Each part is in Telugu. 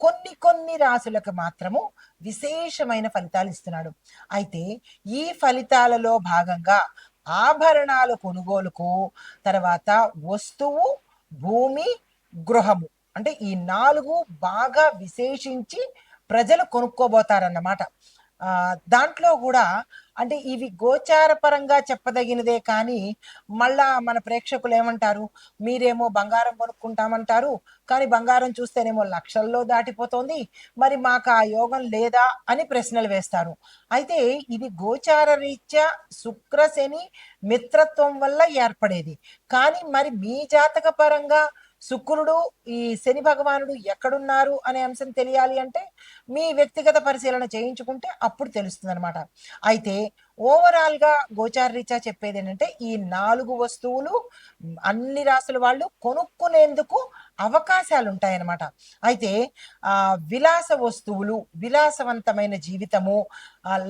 కొన్ని కొన్ని రాశులకు మాత్రము విశేషమైన ఫలితాలు ఇస్తున్నాడు. అయితే ఈ ఫలితాలలో భాగంగా ఆభరణాల కొనుగోలుకు తర్వాత వస్తువు భూమి గృహము అంటే ఈ నాలుగు బాగా విశేషించి ప్రజలు కొనుక్కోబోతారన్నమాట. దాంట్లో కూడా అంటే ఇవి గోచార పరంగా చెప్పదగినదే కానీ మళ్ళా మన ప్రేక్షకులు ఏమంటారు? మీరేమో బంగారం కొనుక్కుంటామంటారు కానీ బంగారం చూస్తేనేమో లక్షల్లో దాటిపోతుంది మరి మాకు ఆ యోగం లేదా అని ప్రశ్నలు వేస్తారు. అయితే ఇది గోచార రీత్యా శుక్రశని మిత్రత్వం వల్ల ఏర్పడేది. కానీ మరి మీ జాతక పరంగా శుక్రుడు ఈ శని భగవానుడు ఎక్కడున్నారు అనే అంశం తెలియాలి అంటే మీ వ్యక్తిగత పరిశీలన చేయించుకుంటే అప్పుడు తెలుస్తుంది అనమాట అయితే ఓవరాల్గా గోచార చెప్పేది ఏంటంటే ఈ నాలుగు వస్తువులు అన్ని రాసుల వాళ్ళు కొనుక్కునేందుకు అవకాశాలు ఉంటాయన్నమాట అయితే ఆ విలాస వస్తువులు విలాసవంతమైన జీవితము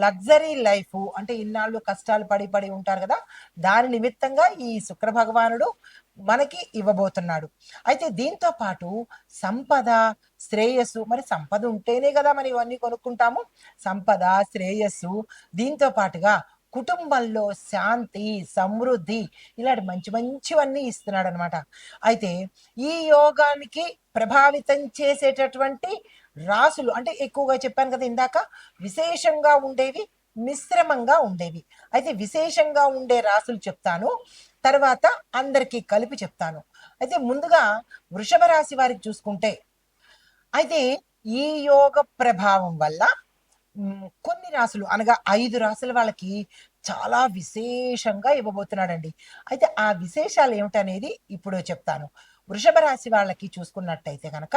లగ్జరీ లైఫ్ అంటే ఇన్నాళ్ళు కష్టాలు పడి పడి ఉంటారు కదా దాని నిమిత్తంగా ఈ శుక్ర భగవానుడు మనకి ఇవ్వబోతున్నాడు. అయితే దీంతో పాటు సంపద శ్రేయస్సు మరి సంపద ఉంటేనే కదా మరి ఇవన్నీ కొనుక్కుంటాము. సంపద శ్రేయస్సు దీంతో పాటుగా కుటుంబంలో శాంతి సమృద్ధి ఇలాంటి మంచి మంచివన్నీ ఇస్తున్నాడు అనమాట అయితే ఈ యోగానికి ప్రభావితం చేసేటటువంటి రాసులు అంటే ఎక్కువగా చెప్పాను కదా ఇందాక విశేషంగా ఉండేవి మిశ్రమంగా ఉండేవి. అయితే విశేషంగా ఉండే రాసులు చెప్తాను తర్వాత అందరికీ కలిపి చెప్తాను. అయితే ముందుగా వృషభ రాశి వారికి చూసుకుంటే అయితే ఈ యోగ ప్రభావం వల్ల కొన్ని రాసులు అనగా ఐదు రాసుల వాళ్ళకి చాలా విశేషంగా ఇవ్వబోతున్నాడండి. అయితే ఆ విశేషాలు ఏమిటనేది ఇప్పుడు చెప్తాను. వృషభ రాశి వాళ్ళకి చూసుకున్నట్టయితే కనుక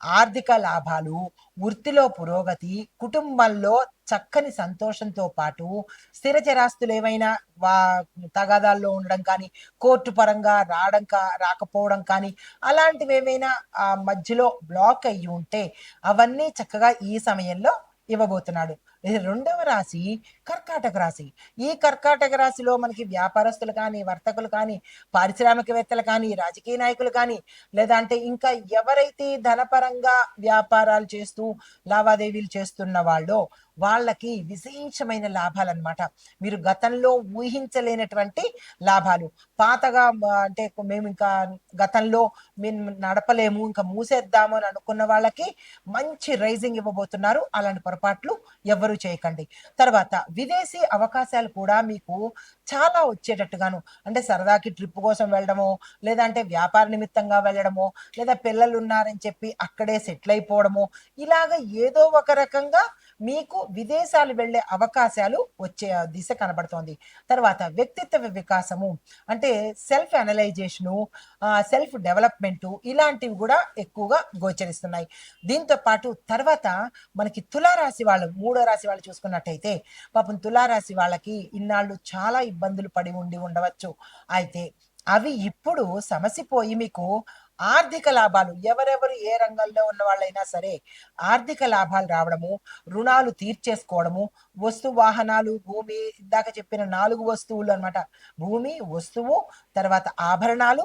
ఆర్థిక లాభాలు వృత్తిలో పురోగతి కుటుంబంలో చక్కని సంతోషంతో పాటు స్థిర చరాస్తులు ఏమైనా వా తగాదాల్లో ఉండడం కానీ కోర్టు పరంగా రావడం కా రాకపోవడం కానీ అలాంటివి ఏమైనా ఆ మధ్యలో బ్లాక్ అయ్యి ఉంటే అవన్నీ చక్కగా ఈ సమయంలో ఇవ్వబోతున్నాడు. రెండవ రాశి కర్కాటక రాశి. ఈ కర్కాటక రాశిలో మనకి వ్యాపారస్తులు కానీ వర్తకులు కానీ పారిశ్రామికవేత్తలు కానీ రాజకీయ నాయకులు కానీ లేదా అంటే ఇంకా ఎవరైతే ధనపరంగా వ్యాపారాలు చేస్తూ లావాదేవీలు చేస్తున్న వాళ్ళో వాళ్ళకి విశేషమైన లాభాలు అనమాట మీరు గతంలో ఊహించలేనటువంటి లాభాలు. పాతగా అంటే మేము ఇంకా గతంలో మేము నడపలేము ఇంకా మూసేద్దాము అని అనుకున్న వాళ్ళకి మంచి రైజింగ్ ఇవ్వబోతున్నారు. అలాంటి పొరపాట్లు ఎవరు చేయకండి. తర్వాత విదేశీ అవకాశాలు కూడా మీకు చాలా వచ్చేటట్టుగాను అంటే సరదాకి ట్రిప్ కోసం వెళ్ళడమో లేదంటే వ్యాపార నిమిత్తంగా వెళ్ళడమో లేదా పిల్లలు ఉన్నారని చెప్పి అక్కడే సెటిల్ అయిపోవడమో ఇలాగ ఏదో ఒక రకంగా మీకు విదేశాలు వెళ్ళే అవకాశాలు వచ్చే దిశ కనబడుతోంది. తర్వాత వ్యక్తిత్వ వికాసము అంటే సెల్ఫ్ అనలైజేషను సెల్ఫ్ డెవలప్మెంట్ ఇలాంటివి కూడా ఎక్కువగా గోచరిస్తున్నాయి. దీంతో పాటు తర్వాత మనకి తులారాశి వాళ్ళు మూడో రాశి వాళ్ళు చూసుకున్నట్టయితే పాపం తులారాశి వాళ్ళకి ఇన్నాళ్ళు చాలా ఇబ్బందులు పడి ఉండి ఉండవచ్చు. అయితే అవి ఇప్పుడు సమసిపోయి మీకు ఆర్థిక లాభాలు ఎవరెవరు ఏ రంగంలో ఉన్న వాళ్ళైనా సరే ఆర్థిక లాభాలు రావడము రుణాలు తీర్చేసుకోవడము వస్తు వాహనాలు భూమి ఇందాక చెప్పిన నాలుగు వస్తువులు అన్నమాట. భూమి వస్తువు తర్వాత ఆభరణాలు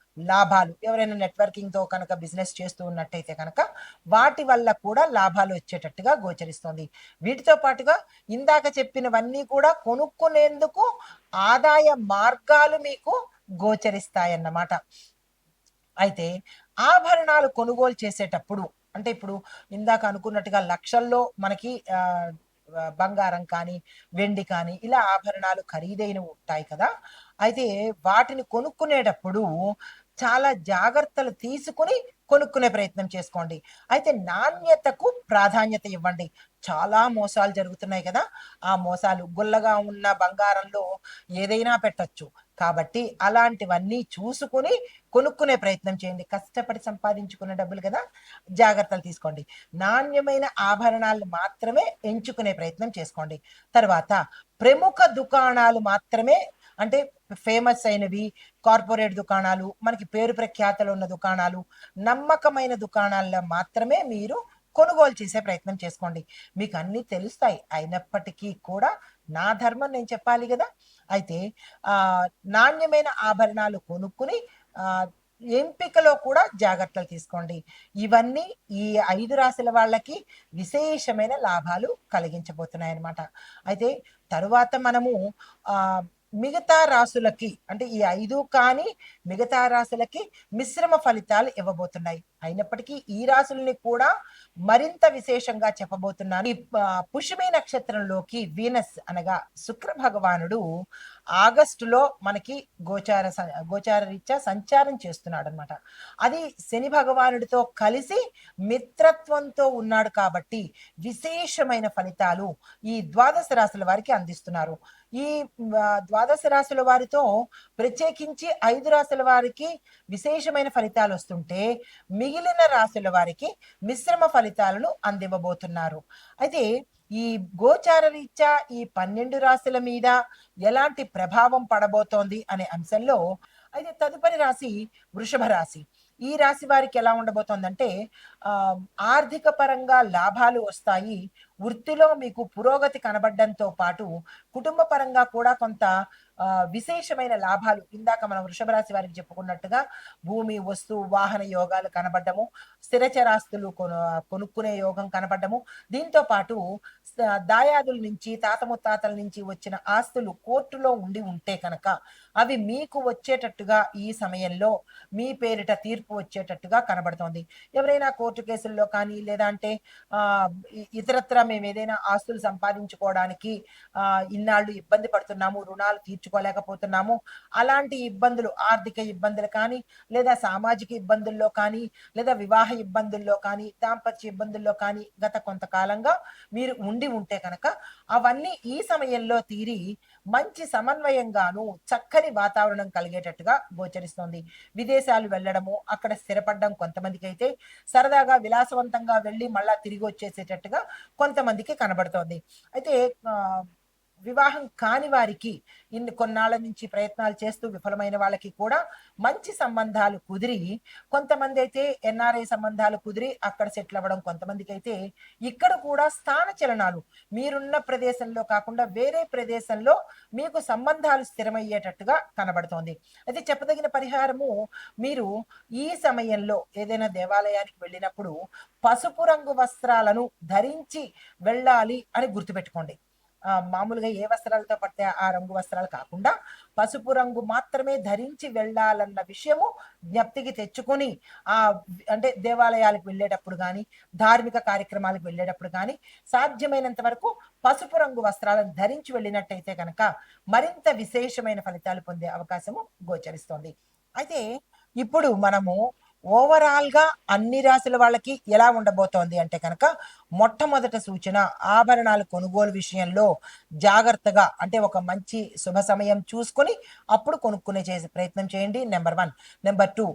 లాభాలు. ఎవరైనా నెట్వర్కింగ్తో కనుక బిజినెస్ చేస్తూ ఉన్నట్టయితే కనుక వాటి వల్ల కూడా లాభాలు వచ్చేటట్టుగా గోచరిస్తుంది. వీటితో పాటుగా ఇందాక చెప్పినవన్నీ కూడా కొనుక్కునేందుకు ఆదాయ మార్గాలు మీకు గోచరిస్తాయన్నమాట. అయితే ఆభరణాలు కొనుగోలు చేసేటప్పుడు అంటే ఇప్పుడు ఇందాక అనుకున్నట్టుగా లక్షల్లో మనకి బంగారం కానీ వెండి కానీ ఇలా ఆభరణాలు ఖరీదైనవి ఉంటాయి కదా. అయితే వాటిని కొనుక్కునేటప్పుడు చాలా జాగ్రత్తలు తీసుకుని కొనుక్కునే ప్రయత్నం చేసుకోండి. అయితే నాణ్యతకు ప్రాధాన్యత ఇవ్వండి. చాలా మోసాలు జరుగుతున్నాయి కదా. ఆ మోసాలు గుల్లగా ఉన్న బంగారంలో ఏదైనా పెట్టచ్చు. కాబట్టి అలాంటివన్నీ చూసుకుని కొనుక్కునే ప్రయత్నం చేయండి. కష్టపడి సంపాదించుకున్న డబ్బులు కదా. జాగ్రత్తలు తీసుకోండి. నాణ్యమైన ఆభరణాలు మాత్రమే ఎంచుకునే ప్రయత్నం చేసుకోండి. తర్వాత ప్రముఖ దుకాణాలు మాత్రమే అంటే ఫేమస్ అయినవి కార్పొరేట్ దుకాణాలు మనకి పేరు ప్రఖ్యాతలు ఉన్న దుకాణాలు నమ్మకమైన దుకాణాల్లో మాత్రమే మీరు కొనుగోలు చేసే ప్రయత్నం చేసుకోండి. మీకు అన్నీ తెలుస్తాయి. అయినప్పటికీ కూడా నా ధర్మం నేను చెప్పాలి కదా? అయితే ఆ నాణ్యమైన ఆభరణాలు కొనుక్కుని ఆ ఎంపికలో కూడా జాగ్రత్తలు తీసుకోండి. ఇవన్నీ ఈ ఐదు రాశుల వాళ్ళకి విశేషమైన లాభాలు కలిగించబోతున్నాయి అన్నమాట అయితే తరువాత మనము ఆ మిగతా రాసులకి అంటే ఈ ఐదు కానీ మిగతా రాసులకి మిశ్రమ ఫలితాలు ఇవ్వబోతున్నాయి. అయినప్పటికీ ఈ రాసుల్ని కూడా మరింత విశేషంగా చెప్పబోతున్నాను. ఈ పుష్యమి నక్షత్రంలోకి వీనస్ అనగా శుక్ర భగవానుడు ఆగస్టులో మనకి గోచార స- గోచార రీత్యా సంచారం చేస్తున్నాడు అనమాట అది శని భగవానుడితో కలిసి మిత్రత్వంతో ఉన్నాడు కాబట్టి విశేషమైన ఫలితాలు ఈ ద్వాదశ రాశుల వారికి అందిస్తున్నారు. ఈ ద్వాదశ రాశుల వారితో ప్రత్యేకించి ఐదు రాశుల వారికి విశేషమైన ఫలితాలు వస్తుంటే మిగిలిన రాశుల వారికి మిశ్రమ ఫలితాలను అందివ్వబోతున్నారు. అయితే ఈ గోచార రీత్యా ఈ పన్నెండు రాశుల మీద ఎలాంటి ప్రభావం పడబోతోంది అనే అంశంలో అయితే తదుపరి రాశి వృషభ రాశి. ఈ రాశి వారికి ఎలా ఉండబోతోందంటే ఆర్థిక పరంగా లాభాలు వస్తాయి. వృత్తిలో మీకు పురోగతి కనబడడంతో పాటు కుటుంబ పరంగా కూడా కొంత విశేషమైన లాభాలు ఇందాక మనం వృషభ రాశి వారికి చెప్పుకున్నట్టుగా భూమి వస్తు వాహన యోగాలు కనబడ్డము. స్థిరచరాస్తులు కొను కొనుక్కునే యోగం కనబడ్డము. దీంతో పాటు దాయాదుల నుంచి తాత ముత్తాతల నుంచి వచ్చిన ఆస్తులు కోర్టులో ఉండి ఉంటే కనుక అవి మీకు వచ్చేటట్టుగా ఈ సమయంలో మీ పేరిట తీర్పు వచ్చేటట్టుగా కనబడుతోంది. ఎవరైనా కోర్టు కేసుల్లో కానీ లేదా అంటే ఆ, ఇతరత్ర మేము ఏదైనా ఆస్తులు సంపాదించుకోవడానికి ఆ, ఇన్నాళ్ళు ఇబ్బంది పడుతున్నాము రుణాలు తీర్చుకోలేకపోతున్నాము అలాంటి ఇబ్బందులు ఆర్థిక ఇబ్బందులు కానీ లేదా సామాజిక ఇబ్బందుల్లో కానీ లేదా వివాహ ఇబ్బందుల్లో కానీ దాంపత్య ఇబ్బందుల్లో కానీ గత కొంతకాలంగా మీరు ఉండి ఉంటే కనుక అవన్నీ ఈ సమయంలో తీరి మంచి సమన్వయంగాను చక్కని వాతావరణం కలిగేటట్టుగా గోచరిస్తోంది. విదేశాలు వెళ్ళడము అక్కడ స్థిరపడడం కొంతమందికి అయితే సరదాగా విలాసవంతంగా వెళ్ళి మళ్ళా తిరిగి వచ్చేసేటట్టుగా కొంతమందికి కనబడుతోంది. అయితే ఆ, వివాహం కాని వారికి ఇన్ని కొన్నాళ్ళ నుంచి ప్రయత్నాలు చేస్తూ విఫలమైన వాళ్ళకి కూడా మంచి సంబంధాలు కుదిరి కొంతమంది అయితే ఎన్ఆర్ఐ సంబంధాలు కుదిరి అక్కడ సెటిల్ అవ్వడం కొంతమందికి అయితే ఇక్కడ కూడా స్థాన చలనాలు. మీరున్న ప్రదేశంలో కాకుండా వేరే ప్రదేశంలో మీకు సంబంధాలు స్థిరమయ్యేటట్టుగా కనబడుతోంది. అయితే చెప్పదగిన పరిహారము మీరు ఈ సమయంలో ఏదైనా దేవాలయానికి వెళ్ళినప్పుడు పసుపు రంగు వస్త్రాలను ధరించి వెళ్ళాలి అని గుర్తుపెట్టుకోండి. మామూలుగా ఏ వస్త్రాలతో పడితే ఆ రంగు వస్త్రాలు కాకుండా పసుపు రంగు మాత్రమే ధరించి వెళ్ళాలన్న విషయము జ్ఞప్తికి తెచ్చుకొని ఆ అంటే దేవాలయాలకు వెళ్ళేటప్పుడు కానీ ధార్మిక కార్యక్రమాలకు వెళ్ళేటప్పుడు కానీ సాధ్యమైనంత వరకు పసుపు రంగు వస్త్రాలను ధరించి వెళ్ళినట్టయితే కనుక మరింత విశేషమైన ఫలితాలు పొందే అవకాశము గోచరిస్తోంది. అయితే ఇప్పుడు మనము ఓవరాల్గా అన్ని రాశుల వాళ్ళకి ఎలా ఉండబోతోంది అంటే కనుక మొట్టమొదట సూచన ఆభరణాలు కొనుగోలు విషయంలో జాగ్రత్తగా అంటే ఒక మంచి శుభ సమయం చూసుకొని అప్పుడు కొనుక్కునే చేసే ప్రయత్నం చేయండి. నెంబర్ వన్ నెంబర్ టూ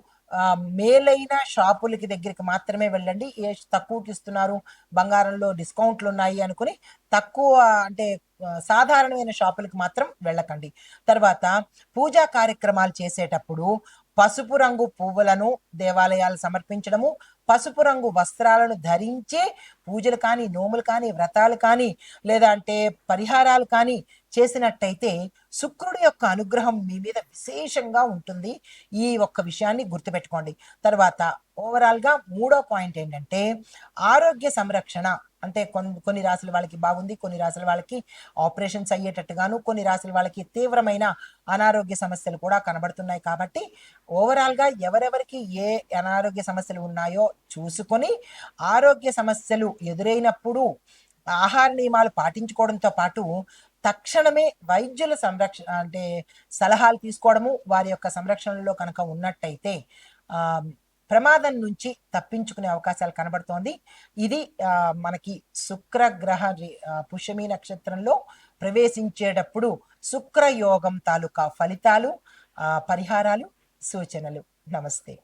మేలైన షాపులకి దగ్గరికి మాత్రమే వెళ్ళండి. ఏ తక్కువకి ఇస్తున్నారు? బంగారంలో డిస్కౌంట్లు ఉన్నాయి అనుకుని తక్కువ అంటే సాధారణమైన షాపులకు మాత్రం వెళ్ళకండి. తర్వాత పూజా కార్యక్రమాలు చేసేటప్పుడు పసుపు రంగు పువ్వులను దేవాలయాలు సమర్పించడము పసుపు రంగు వస్త్రాలను ధరించే పూజలు కానీ నోములు కానీ వ్రతాలు కానీ లేదా అంటే పరిహారాలు కానీ చేసినట్టయితే శుక్రుడి యొక్క అనుగ్రహం మీ మీద విశేషంగా ఉంటుంది. ఈ ఒక్క విషయాన్ని గుర్తుపెట్టుకోండి. తర్వాత ఓవరాల్గా మూడో పాయింట్ ఏంటంటే ఆరోగ్య సంరక్షణ. అంటే కొన్ని కొన్ని రాశుల వాళ్ళకి బాగుంది కొన్ని రాశుల వాళ్ళకి ఆపరేషన్స్ అయ్యేటట్టుగాను కొన్ని రాశుల వాళ్ళకి తీవ్రమైన అనారోగ్య సమస్యలు కూడా కనబడుతున్నాయి కాబట్టి ఓవరాల్గా ఎవరెవరికి ఏ అనారోగ్య సమస్యలు ఉన్నాయో చూసుకొని ఆరోగ్య సమస్యలు ఎదురైనప్పుడు ఆహార నియమాలు పాటించుకోవడంతో పాటు తక్షణమే వైద్యుల సంరక్షణ అంటే సలహాలు తీసుకోవడము వారి యొక్క సంరక్షణలో కనుక ఉన్నట్టయితే ఆ ప్రమాదం నుంచి తప్పించుకునే అవకాశాలు కనబడుతోంది. ఇది మనకి శుక్రగ్రహ రి- పుష్యమి నక్షత్రంలో ప్రవేశించేటప్పుడు శుక్రయోగం తాలూకా ఫలితాలు పరిహారాలు సూచనలు. నమస్తే.